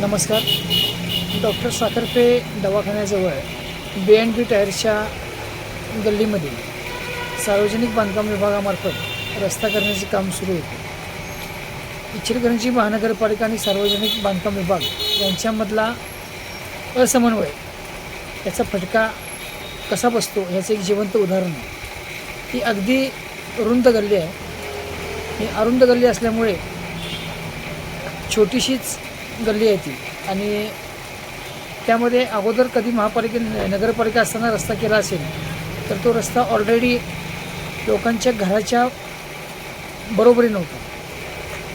नमस्कार. Doctor साखरपे दवाखान्याजवळ B and बी टायर्सच्या गल्लीमध्ये सार्वजनिक बांधकाम विभागामार्फत रस्ता करण्याचे काम सुरू होते. इचलकरंजी महानगरपालिका आणि सार्वजनिक बांधकाम विभाग यांच्यामधला असमन्वय याचा फटका कसा बसतो याचं एक जिवंत उदाहरण आहे. ही अगदी रुंद गल्ली आहे. ही अरुंद गल्ली असल्यामुळे छोटीशीच गल्ली आहे ती. आणि त्यामध्ये अगोदर कधी महापालिके नगरपालिका असताना रस्ता केला असेल तर तो रस्ता ऑलरेडी लोकांच्या घराच्या बरोबरी नव्हता.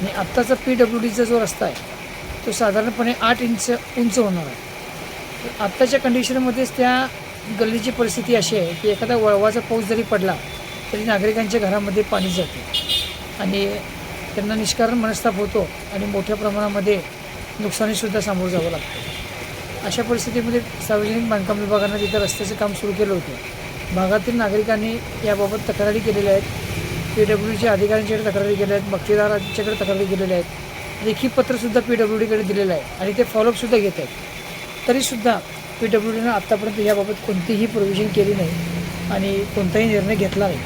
आणि आत्ताचा पी डब्ल्यू डीचा जो रस्ता आहे तो साधारणपणे आठ इंच उंच होणार आहे. तर आत्ताच्या कंडिशनमध्येच त्या गल्लीची परिस्थिती अशी आहे की एखादा वळवाचा पाऊस जरी पडला तरी नागरिकांच्या घरामध्ये पाणी जाते. आणि त्यांना निष्कारण मनस्ताप होतो आणि मोठ्या प्रमाणामध्ये नुकसानीसुद्धा सामोरं जावं लागतं. अशा परिस्थितीमध्ये सार्वजनिक बांधकाम विभागानं तिथं रस्त्याचं काम सुरू केलं होतं. भागातील नागरिकांनी याबाबत तक्रारी केलेल्या आहेत. पी डब्ल्यू डीच्या अधिकाऱ्यांच्याकडे तक्रारी केल्या आहेत. बक्षीदारांच्याकडे तक्रारी केलेल्या आहेत. लेखी पत्रसुद्धा पी डब्ल्यू डीकडे दिलेलं आहे आणि ते फॉलोअपसुद्धा घेत आहेत. तरीसुद्धा पी डब्ल्यू डीनं आत्तापर्यंत याबाबत कोणतीही प्रोव्हिजन केली नाही आणि कोणताही निर्णय घेतला नाही.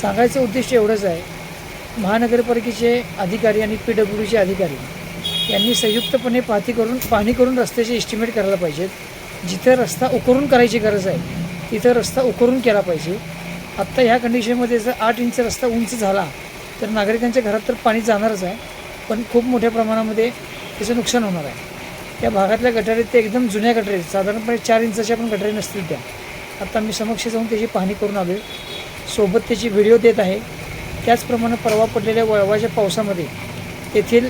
सांगायचं उद्दिष्ट एवढंच आहे. महानगरपालिकेचे अधिकारी आणि पी डब्ल्यू डीचे अधिकारी यांनी संयुक्तपणे पाती करून पाहणी करून रस्त्याचे एस्टिमेट करायला पाहिजेत जिथं रस्ता उकरून करायची गरज आहे तिथं रस्ता उकरून केला पाहिजे. आत्ता ह्या कंडिशनमध्ये जर आठ इंच रस्ता उंच झाला तर नागरिकांच्या घरात तर पाणी जाणारच आहे पण खूप मोठ्या प्रमाणामध्ये त्याचं नुकसान होणार आहे. त्या भागातल्या गटारीत ते एकदम जुन्या गटारी साधारणपणे चार इंचाच्या पण गटारी नसतील त्या. आत्ता मी समक्ष जाऊन त्याची पाहणी करून आलो सोबत त्याची व्हिडिओ देत आहे. त्याचप्रमाणे परवा पडलेल्या वळवाच्या पावसामध्ये तेथील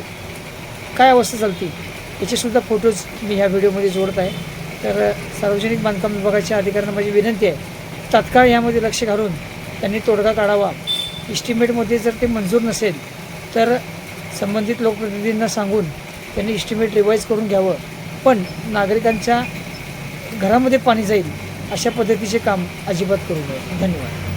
काय अवस्था चालती? याचेसुद्धा फोटोज मी ह्या व्हिडिओमध्ये जोडत आहे. तर सार्वजनिक बांधकाम विभागाच्या अधिकाऱ्यांना माझी विनंती आहे तात्काळ यामध्ये लक्ष घालून त्यांनी तोडगा काढावा. इस्टिमेटमध्ये जर ते मंजूर नसेल तर संबंधित लोकप्रतिनिधींना सांगून त्यांनी इस्टिमेट रिवाईज करून घ्यावं. पण नागरिकांच्या घरामध्ये पाणी जाईल अशा पद्धतीचे काम अजिबात करू नये. धन्यवाद.